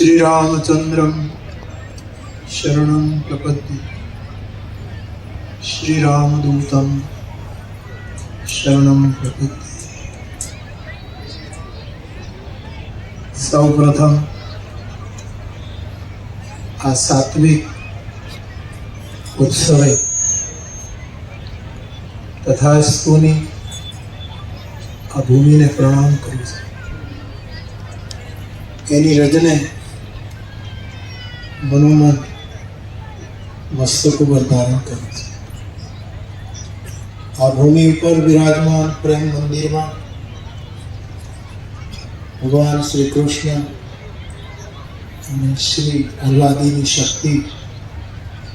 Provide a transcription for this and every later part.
શ્રીરામચંદ્રમ શરણમ પ્રપદ્ય શ્રીરામદૂતમ શરણમ પ્રપદ્ય સૌ પ્રથમ આ સાત્વિક ઉત્સવે તથા સ્તુની આ ભૂમિને પ્રણામ કરું છું એની રજને મનોમન મસ્તક ઉપર ધારણ કરું છું આ ભૂમિ ઉપર વિરાજમાન પ્રેમ મંદિરમાં ભગવાન શ્રી કૃષ્ણ અને શ્રી આહ્લાદીની શક્તિ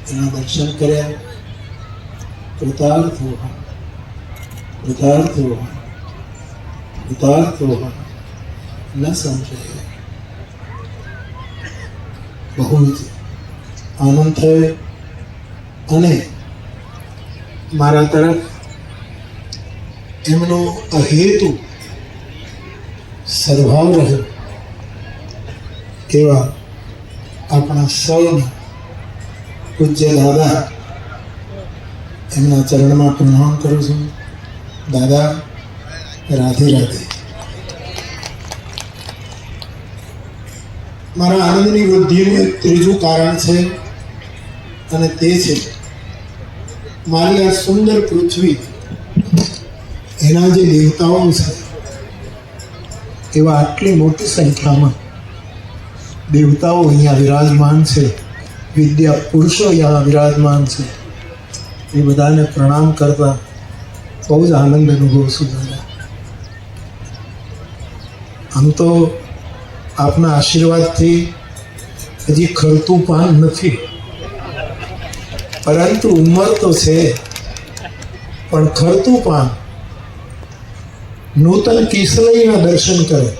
એના દર્શન કર્યા કૃતાર્થ હોવા કૃતાર્થ હોવા કૃતાર્થ હોવા ન સંશય બહુ જ આનંદ થયો અને મારા તરફ એમનો અહેતુ સદભાવ રહ્યો એવા આપણા સૌના પૂજ્ય દાદા એમના ચરણમાં પ્રણામ કરું છું. દાદા, રાધે રાધે. મારા આનંદની વૃદ્ધિનું એક ત્રીજું કારણ છે અને તે છે, મારી આ સુંદર પૃથ્વી એના જે દેવતાઓ છે, એવા આટલી મોટી સંખ્યામાં દેવતાઓ અહીંયા વિરાજમાન છે, વિદ્યા પુરુષો અહીંયા વિરાજમાન છે, એ બધાને પ્રણામ કરતા બહુ જ આનંદ અનુભવ છું આમ તો આપના આશીર્વાદથી હજી ખરતું પાન નથી. પરંતુ ઉંમર તો છે, પણ ખરતું પાન નૂતન કિસલઈના દર્શન કરે.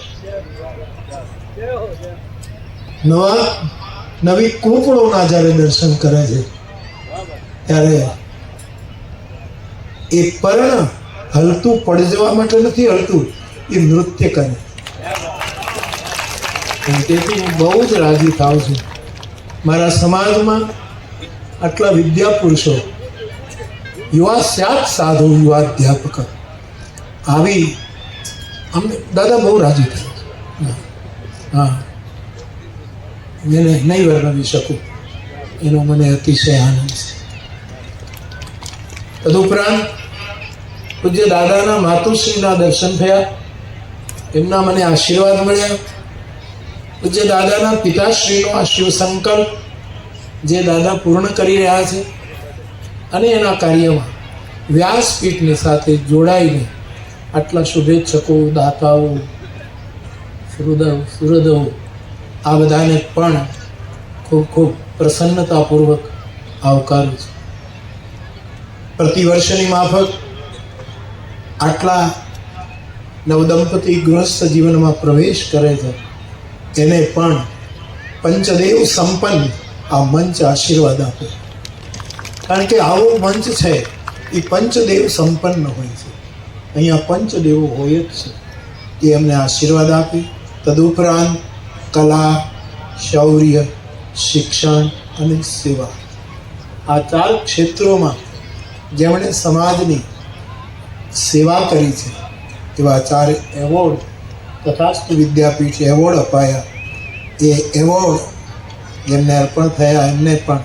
નવા, નવી કૂંપળોના જ્યારે દર્શન કરે છે, ત્યારે એ પર્ણ હલતું પડજવા માટે નથી હલતું, એ નૃત્ય કરે. તેથી હું બહુ જ રાજી થાઉં છું. મારા સમાજમાં આટલા વિદ્યા પુરુષો યુવા સ્યાત સાધુ, યુવા અધ્યાપક આવી અમને દાદા બહુ રાજી થયા. હા. મેં નહીં વર્ણવી શકું. એનો મને અતિશય આનંદ છે. તદુપરાંત પૂજ્ય દાદાના માતુશ્રીના દર્શન થયા. એમના મને આશીર્વાદ મળ્યા. પૂજ્ય દાદાના પિતાશ્રીનો આ શિવ સંકલ્પ જે દાદા પૂર્ણ કરી રહ્યા છે અને એના કાર્યમાં વ્યાસપીઠની સાથે જોડાઈને આટલા શુભેચ્છકો, દાતાઓ સુહૃદવ સુહૃદો, આ બધાને પણ ખૂબ ખૂબ પ્રસન્નતાપૂર્વક આવકારું છું. પ્રતિવર્ષની માફક આટલા નવદંપતિ ગૃહસ્થ જીવનમાં પ્રવેશ કરે છે. એને પણ પંચદેવ સંપન્ન આ મંચ આશીર્વાદ આપે. કારણ કે આવો મંચ છે, એ પંચદેવ સંપન્ન હોય છે. અહીંયા પંચદેવો હોય જ છે. એ એમને આશીર્વાદ આપે. તદુપરાંત કલા, શૌર્ય, શિક્ષણ અને સેવા. આ ચાર ક્ષેત્રોમાં જેમણે સમાજની સેવા કરી છે, એવા ચાર એવોર્ડ તથાસ્તુ વિદ્યાપીઠ એવોર્ડ અપાયા. એ એવોર્ડ જેમને અર્પણ થયા, એમને પણ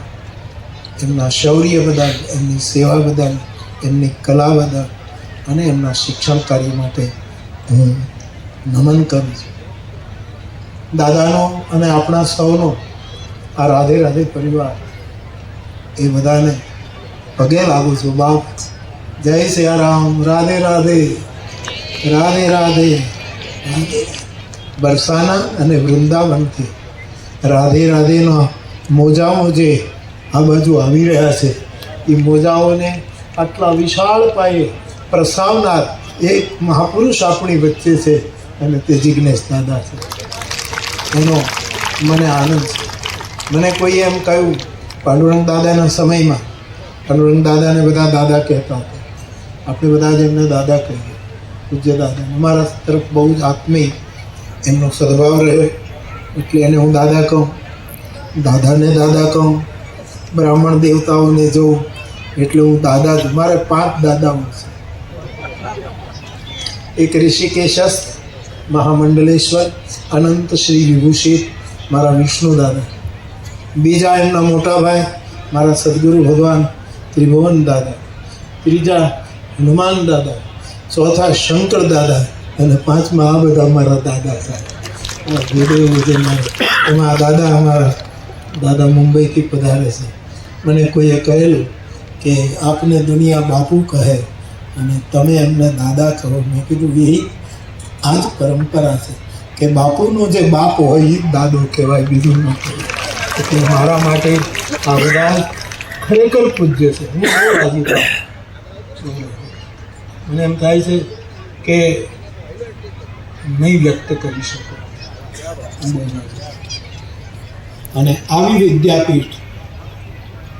એમના શૌર્ય બદલ, એમની સેવા બદલ, એમની કલા બદલ અને એમના શિક્ષણ કાર્ય માટે હું નમન કરું છું. દાદાનો અને આપણા સૌનો આ રાધે રાધે પરિવાર એ બધાને પગે લાગુ છું. બાપ, જય સિયારામ. રામ રાધે રાધે. રાધે રાધે. બરસાના અને વૃંદાવનથી રાધે રાધેનો મોજાઓ જે આ બાજુ આવી રહ્યા છે, એ મોજાઓને આટલા વિશાળ પાયે પ્રસાવનાર એક મહાપુરુષ આપણી વચ્ચે છે અને તે જિજ્ઞેશ દાદા છે. એનો મને આનંદ છે. મને કોઈએ એમ કહ્યું, પાંડુરંગ દાદાના સમયમાં, પાંડુરંગ દાદાને બધા દાદા કહેતા હતા. આપણે બધા જ એમને દાદા કહીએ. પૂજ્ય દાદા મારા તરફ બહુ જ આત્મીય એમનો સદભાવ રહ્યો. એટલે એને હું દાદા કહું, દાદાને દાદા કહું, બ્રાહ્મણ દેવતાઓને જોઉં. એટલે હું દાદા જ, મારે પાંચ દાદાઓ છે. એક ઋષિકેશસ્થ મહામંડલેશ્વર, અનંત શ્રી વિભૂષિત, મારા વિષ્ણુ દાદા. બીજા એમના મોટા ભાઈ, મારા સદગુરુ ભગવાન ત્રિભુવન દાદા. ત્રીજા હનુમાન દાદા. ચોથા શંકર દાદા અને પાંચમા આ બધા અમારા દાદા ગુરુદેવ એમાં દાદા અમારા દાદા મુંબઈથી પધારે છે. મને કોઈએ કહેલું કે આપને દુનિયા બાપુ કહે અને તમે એમને દાદા કહો. મેં કીધું એ આ જ પરંપરા છે કે બાપુનો જે બાપ હોય એ દાદો કહેવાય બીજું ન કહેવાય. એટલે મારા માટે આ બધા ખરેખર પૂજ્ય છે. હું બહુ રાજી મને એમ થાય છે કે નહીં વ્યક્ત કરી શકું. અને આવી વિદ્યાપીઠ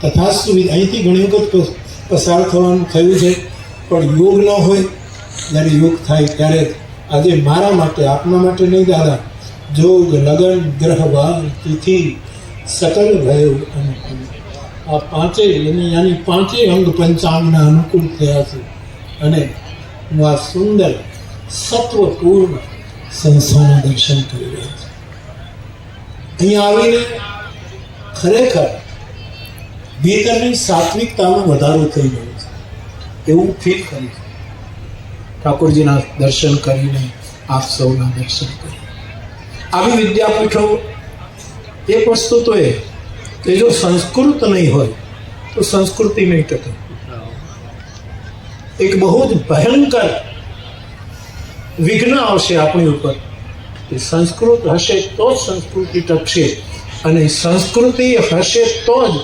તથા સુવિધા અહીંથી ઘણી વખત પસાર થવાનું થયું છે, પણ યોગ ન હોય, જ્યારે યોગ થાય ત્યારે આજે મારા માટે, આપના માટે નહીં દાદા જોગ લગન ગ્રહ વાર તિથિ સકલ ભયો અનુકૂળ આ પાંચેય એની યાની પાંચેય અંગ પંચાંગના અનુકૂળ થયા છે અને હું આ સુંદર સત્વપૂર્ણ સંસ્થાનું દર્શન કરી રહ્યો છું. અહીંયા આવીને ખરેખર ભીતરની સાત્વિકતામાં વધારો થઈ ગયો છે. એવું ફીલ કરી ઠાકોરજીના દર્શન કરીને આપ સૌના દર્શન કરી. આવી વિદ્યાપીઠો એક વસ્તુ તો એ, કે જો સંસ્કૃત નહીં હોય, તો સંસ્કૃતિ નહીં ટકે. એક બહુ જ ભયંકર વિઘ્ન આવશે આપણી ઉપર. કે સંસ્કૃત હશે તો જ સંસ્કૃતિ ટકશે અને સંસ્કૃતિ હશે તો જ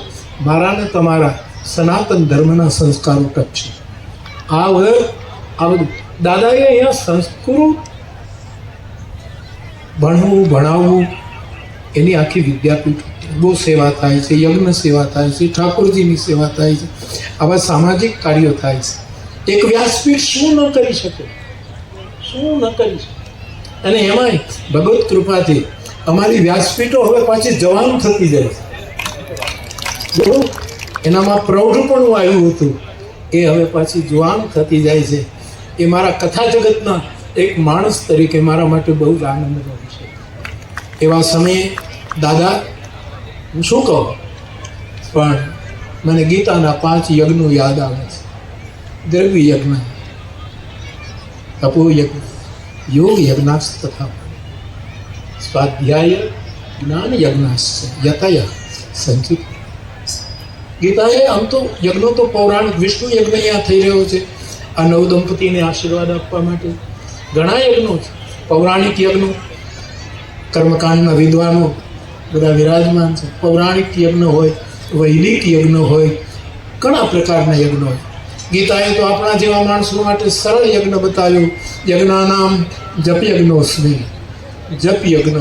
મારા ને તમારા સનાતન ધર્મના સંસ્કારો ટકશે. આ વગર આ બધું દાદાએ અહીંયા સંસ્કૃત ભણવું, ભણાવવું, એની આખી વિદ્યાપીઠ બહુ સેવા થાય છે, યજ્ઞ સેવા થાય છે, ઠાકોરજીની સેવા થાય છે, આવા સામાજિક કાર્યો થાય છે. એક વ્યાસપીઠ શું ન કરી શકે? શું ન કરી શકે? અને એમાંય ભગવત કૃપાથી અમારી વ્યાસપીઠો હવે પાછી જવાન થતી જાય છે. એનામાં પ્રૌઢપણું આવ્યું હતું, એ હવે પાછી જવાન થતી જાય છે. એ મારા કથા જગતના એક માણસ તરીકે મારા માટે બહુ જ આનંદનો વિષય એવા સમયે, દાદા, હું શું કહું? પણ મને ગીતાના પાંચ યજ્ઞો યાદ આવે છે. દ્રવ્ય યજ્ઞ તપો યજ્ઞ યોગ યજ્ઞાસ તથા સ્વાધ્યાય જ્ઞાન યજ્ઞાસ યતય સંચિત ગીતાએ આમ તો યજ્ઞો તો પૌરાણિક વિષ્ણુ યજ્ઞ અહીંયા થઈ રહ્યો છે। આ નવ દંપતીને આશીર્વાદ આપવા માટે ઘણા યજ્ઞો છે। પૌરાણિક યજ્ઞો, કર્મકાંડના વિદ્વાનો બધા વિરાજમાન છે। પૌરાણિક યજ્ઞ હોય, વૈદિક યજ્ઞ હોય, ઘણા પ્રકારના યજ્ઞો હોય ગીતાએ તો આપણા જેવા માણસો માટે સરળ યજ્ઞ બતાવ્યું. યજ્ઞાનામ જપ યજ્ઞોસ્મી જપ યજ્ઞ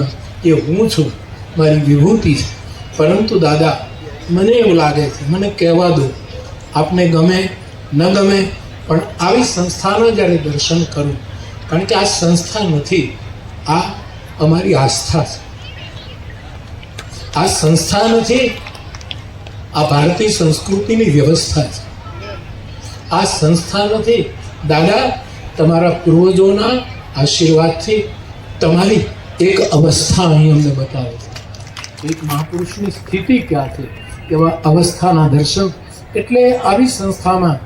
એ હું છું, મારી વિભૂતિ છે. પરંતુ દાદા, મને એવું લાગે છે, મને કહેવા દો. આપને ગમે, ન ગમે, પણ આવી સંસ્થાના જ્યારે દર્શન કરું, કારણ કે આ સંસ્થા નથી, આ અમારી આસ્થા છે. આ સંસ્થા નથી, આ ભારતીય સંસ્કૃતિની વ્યવસ્થા છે. આ સંસ્થા નથી દાદા, તમારા પૂર્વજોના આશીર્વાદથી તમારી એક અવસ્થા અહીં અમને બતાવે એક મહાપુરુષની સ્થિતિ ક્યાં છે? એવા અવસ્થાના દર્શન એટલે આવી સંસ્થામાં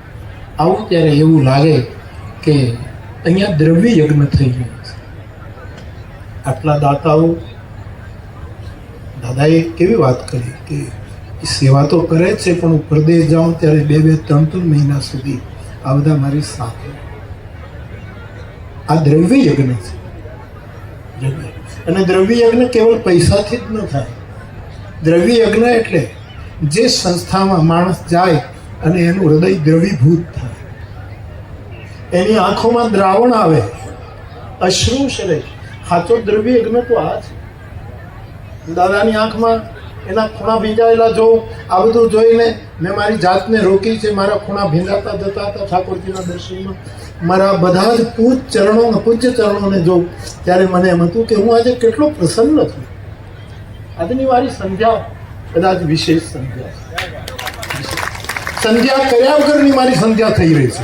આવું ત્યારે એવું લાગે કે અહીંયા દ્રવ્ય યજ્ઞ થઈ ગયો છે. આટલા દાતાઓ, દાદાએ કેવી વાત કરી કે સેવા તો કરે છે, પણ હું પ્રદેશ જાઉં ત્યારે બે બે, ત્રણ ત્રણ મહિના સુધી આ બધા મારી સાથે. આ દ્રવ્ય યજ્ઞ છે. અને દ્રવ્ય યજ્ઞ કેવળ પૈસાથી જ ન થાય. દ્રવ્ય યજ્ઞ એટલે જે સંસ્થામાં માણસ જાય અને એનું હૃદય દ્રવીભૂત થાય. એની આંખોમાં દ્રાવણ આવે, અશ્રુ શરે. સાચો દ્રવ્ય યજ્ઞ તો આ છે દાદાની આંખમાં એના ખૂણા ભીંજાયેલા જોઉં, આ બધું જોઈને મેં મારી જાતને રોકી છે, મારા ખૂણા ભીંજાતા જતા હતા ઠાકોરજીના દર્શનમાં. મારા બધા જ પૂજ ચરણો પૂજ્ય ચરણોને જોઉં, ત્યારે મને એમ હતું કે હું આજે કેટલો પ્રસન્ન છું. આજની મારી સંધ્યા, કદાચ વિશેષ સંધ્યા. સંધ્યા કર્યા વગરની મારી સંધ્યા થઈ રહી છે.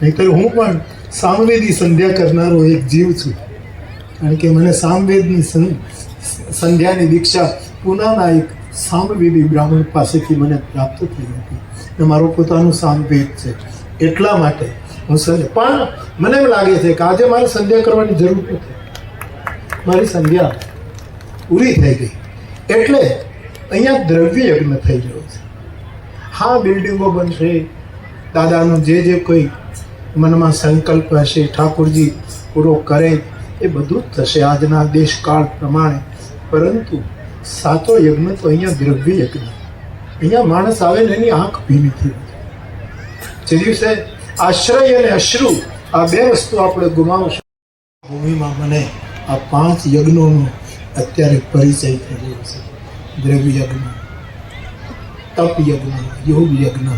નહીતર હું પણ સામવેદી સંધ્યા કરનારો એક જીવ છું. કારણ કે મને સામવેદની સંધ્યાની દીક્ષા પુનાના એક સામવેદી બ્રાહ્મણ પાસેથી મને પ્રાપ્ત થઈ હતી. ને મારું પોતાનું સામવેદ છે. એટલા માટે હું સંધ્યા પણ મને એમ લાગે છે કે આજે મારે સંધ્યા કરવાની જરૂર નથી. મારી સંધ્યા પૂરી થઈ ગઈ. એટલે અહીંયા દ્રવ્ય યજ્ઞ થઈ ગયો છે. હા, બિલ્ડિંગો બનશે. દાદાનો જે જે કોઈ મનમાં સંકલ્પ હશે, ઠાકોરજી પૂરો કરે, એ બધું જ થશે. આજના દેશકાળ પ્રમાણે. પરંતુ સાચો યજ્ઞ તો અહીંયા દ્રવ્ય યજ્ઞ. અહીંયા માણસ આવે ને એની આંખ ભીની થઈ જે દિવસે આશ્રય અને અશ્રુ આ બે વસ્તુ આપણે ગુમાવશું. ભૂમિમાં મને આ પાંચ યજ્ઞોનો અત્યારે પરિચય થઈ છે. દ્રવ્ય યજ્ઞ, તપ યજ્ઞ, યોગ યજ્ઞ,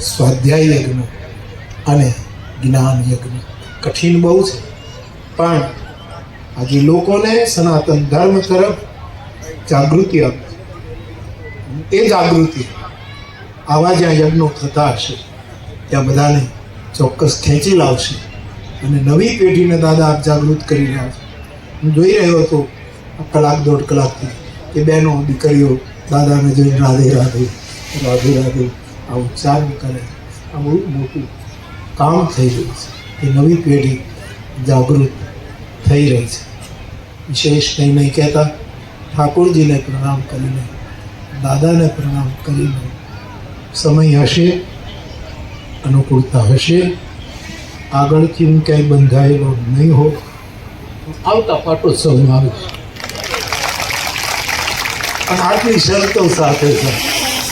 સ્વાધ્યાય યજ્ઞ અને જ્ઞાન યજ્ઞ. કઠિન બહુ છે. પણ આજે લોકોને સનાતન ધર્મ તરફ જાગૃતિ આપી. એ જાગૃતિ આવા જ્યાં યજ્ઞો થતા હશે. ત્યાં બધાને ચોક્કસ ખેંચી લાવશે. અને નવી પેઢીને દાદા આપ જાગૃત કરી રહ્યા છે હું જોઈ રહ્યો હતો કલાક દોઢ કલાકથી કે બહેનો, દીકરીઓ દાદાને જોઈને રાધે રાધે રાધે રાધે આ ઉચ્ચારણ કરે. આ બહુ મોટું કામ થઈ રહ્યું છે એ નવી પેઢી જાગૃત થઈ રહી છે. વિશેષ કંઈ નહીં કહેતા. ઠાકોરજીને પ્રણામ કરીને, દાદાને પ્રણામ કરીને સમય હશે, અનુકૂળતા હશે, આગળથી હું ક્યાંય બંધાયેલો નહીં હો આવતા પાટોત્સવમાં આવીશ. પણ આટલી શરતો સાથે છે.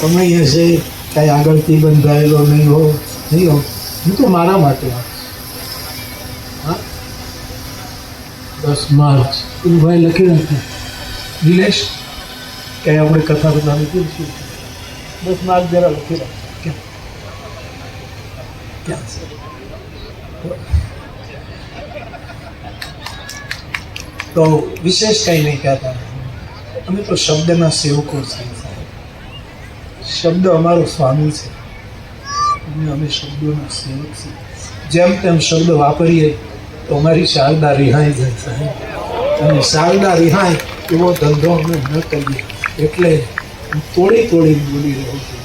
સમય હશે કાંઈ આગળથી બંધાયેલો નહીં હો નહીં હો હું તો મારા માટે હા? દસ માર્ચ. પેલું ભાઈ લખી નાખ્યું નિલેશ, ક્યાંય આપણે કથા બધાની કરીશું બસ માર્ચ જરા લખી રાખ. ક્યાં? ક્યાં તો વિશેષ કંઈ નહીં કહેતા. અમે તો શબ્દના સેવકો છીએ. શબ્દ અમારો સ્વામી છે. અને અમે શબ્દોના સેવક છીએ. જેમ તેમ શબ્દ વાપરીએ તો અમારી શારદા રિહાઈ જાય સાહેબ અને શારદા રિહાય એવો ધંધો અમે ન કરીએ. એટલે હું તોડી તોડી બોલી રહ્યો છું.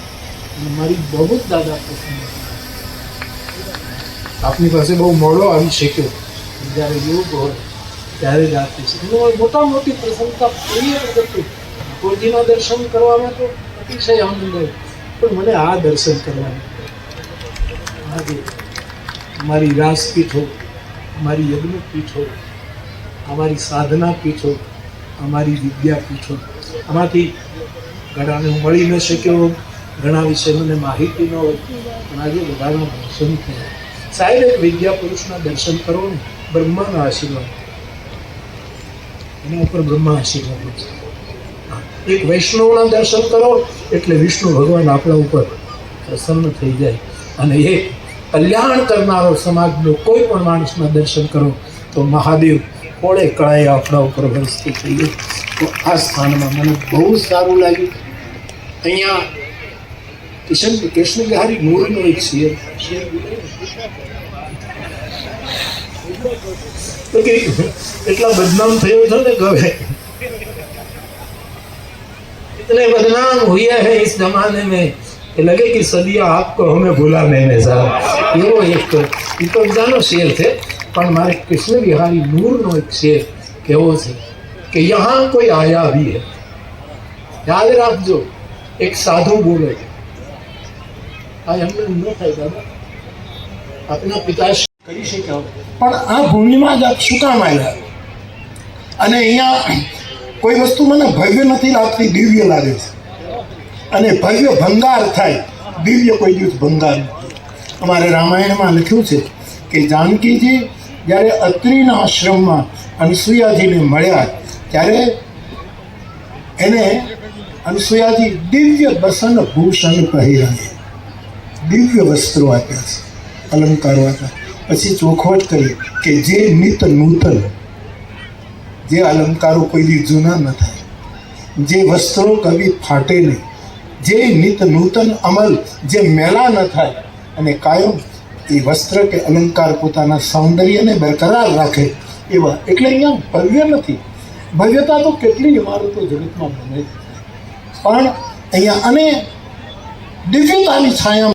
અને મારી બહુ જ દાદા પસંદ આપની પાસે બહુ મોડો આવી શક્યો. જ્યારે યોગ હોય, ત્યારે જ આપી શકે મોટા મોટી પ્રસન્નતા પ્રિય પ્રગતિ ઠાકોરજીના દર્શન કરવામાં તો અતિશય આનંદ આવ્યો પણ મને આ દર્શન કરવાનું. આજે અમારી રાસપીઠો, મારી યજ્ઞ પીઠો અમારી સાધના પીઠો અમારી વિદ્યાપીઠો. આમાંથી ઘણાને હું મળી ન શક્યો, ઘણા વિશે મને માહિતી ન હોય. પણ આજે બધાના દર્શન થયા. સાહેબ, એક વિદ્યા પુરુષના દર્શન કરો ને. બ્રહ્માના આશીર્વાદ. એના ઉપર બ્રહ્મા આશીર્વાદ એક વૈષ્ણવના દર્શન કરો એટલે વિષ્ણુ ભગવાન આપણા ઉપર પ્રસન્ન થઈ જાય. અને એ કલ્યાણ કરનારો સમાજનો કોઈ પણ માણસના દર્શન કરો તો મહાદેવ કોળે કળાએ આપણા ઉપર વરસતી થઈ ગઈ તો આ સ્થાનમાં મને બહુ સારું લાગ્યું અહીંયા કિશન કૃષ્ણ બિહારી મોરનો એક શેર શેર તો કે એટલા બદનામ થયો છો ને ગવે इतने बदनाम हुए हैं इस जमाने में कि लगे कि सदिया आपको हमें भूला नहीं साहब એવો એક એ તો જાનો શેર છે પણ મારે કૃષ્ણ વિહારી નૂરનો એક શેર કેવો છે કે યહાં કોઈ આયા ભી હે. યાદ રાખજો, એક સાધુ બોલે છે. આ એમને ન થાય દાદા. આપના પિતા કરી શક્યા પણ આ ભૂમિમાં જ આપ શું કામ આવ્યા અને અહીંયા કોઈ વસ્તુ મને ભવ્ય નથી લાગતી, દિવ્ય લાગે છે. અને ભવ્ય ભંગાર થાય, દિવ્ય કોઈ દિવસ ભંગાર નથી. અમારે રામાયણમાં લખ્યું છે કે જાનકીજી જ્યારે અત્રિના આશ્રમમાં અનસુયાજીને મળ્યા, ત્યારે એને અનસુયાજી દિવ્ય બસન ભૂષણ પહેર્યા દિવ્ય વસ્ત્રો આપ્યા છે, અલંકારો આપ્યા. પછી ચોખવટ કરી કે જે નિત નૂતન, જે અલંકારો કોઈ દી જૂના ન થાય, જે વસ્ત્રો કવિ ફાટે નહીં, જે નિત નૂતન અમલ, જે મેલા ન થાય, અને કાયમ એ વસ્ત્ર કે અલંકાર પોતાના સૌંદર્યને બરકરાર રાખે એવા એટલે અહીંયા ભવ્ય નથી. ભવ્યતા તો કેટલી ઇમારતો જગતમાં બને. પણ અહીંયા અને દિવ્યતાની છાયા